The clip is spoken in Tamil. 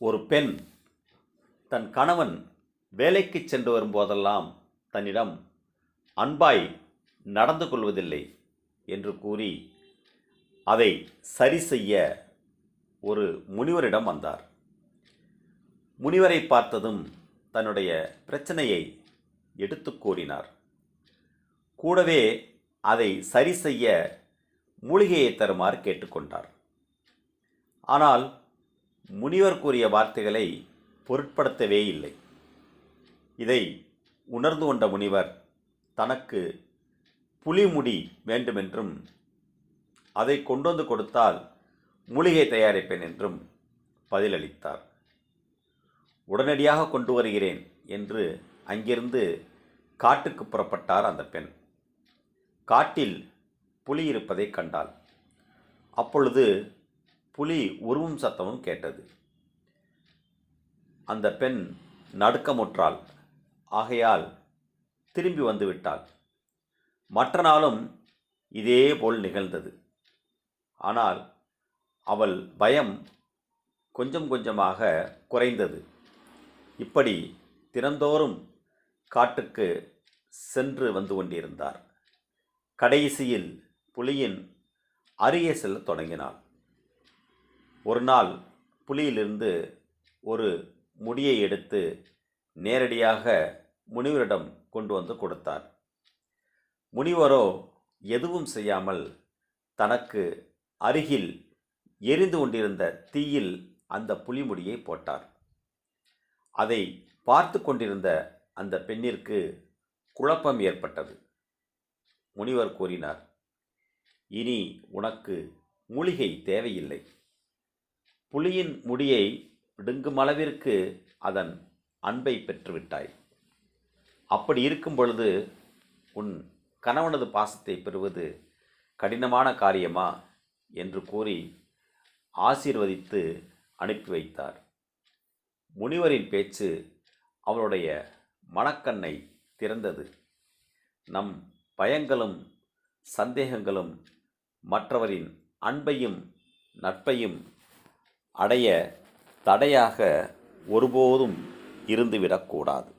ஒரு பெண் தன் கணவன் வேலைக்கு சென்று வரும்போதெல்லாம் தன்னிடம் அன்பாய் நடந்து கொள்வதில்லை என்று கூறி அதை சரி செய்ய ஒரு முனிவரிடம் வந்தார். முனிவரை பார்த்ததும் தன்னுடைய பிரச்சனையை எடுத்து கூறினார். கூடவே அதை சரி செய்ய மூலிகையை தருமாறு கேட்டுக்கொண்டார் ஆனால் முனிவர் கூறிய வார்த்தைகளை பொருட்படுத்தவே இல்லை. இதை உணர்ந்து கொண்ட முனிவர் தனக்கு புலிமுடி வேண்டுமென்றும் அதை கொண்டு வந்து கொடுத்தால் மூலிகை தயாரிப்பேன் என்றும் பதிலளித்தார். உடனடியாக கொண்டு வருகிறேன் என்று அங்கிருந்து காட்டுக்கு புறப்பட்டார் அந்த பெண். காட்டில் புலி இருப்பதை கண்டாள். அப்பொழுது புலி உருவும் சத்தமும் கேட்டது. அந்த பெண் நடுக்கமுற்றாள். ஆகையால் திரும்பி வந்து விட்டாள். மற்ற நாளும் இதே போல் நிகழ்ந்தது. ஆனால் அவள் பயம் கொஞ்சம் கொஞ்சமாக குறைந்தது. இப்படி தினந்தோறும் காட்டுக்கு சென்று வந்து கொண்டிருந்தார். கடைசியில் புலியின் அருகே செல்லத் தொடங்கினாள். ஒரு நாள் புலியிலிருந்து ஒரு முடியை எடுத்து நேரடியாக முனிவரிடம் கொண்டு வந்து கொடுத்தார். முனிவரோ எதுவும் செய்யாமல் தனக்கு அருகில் எரிந்து கொண்டிருந்த தீயில் அந்த புலிமுடியை போட்டார். அதை பார்த்து கொண்டிருந்த அந்த பெண்ணிற்கு குழப்பம் ஏற்பட்டது. முனிவர் கூறினார் இனி உனக்கு மூலிகை தேவையில்லை. புலியின் முடியை பிடுங்கும் அளவிற்கு அதன் அன்பை பெற்றுவிட்டாய். அப்படி இருக்கும் பொழுது உன் கணவனது பாசத்தை பெறுவது கடினமான காரியமா? என்று கூறி ஆசீர்வதித்து அனுப்பி வைத்தார். முனிவரின் பேச்சு அவளுடைய மனக்கண்ணை திறந்தது. நம் பயங்களும் சந்தேகங்களும் மற்றவரின் அன்பையும் நட்பையும் அடைய தடையாக ஒருபோதும் இருந்துவிடக்கூடாது.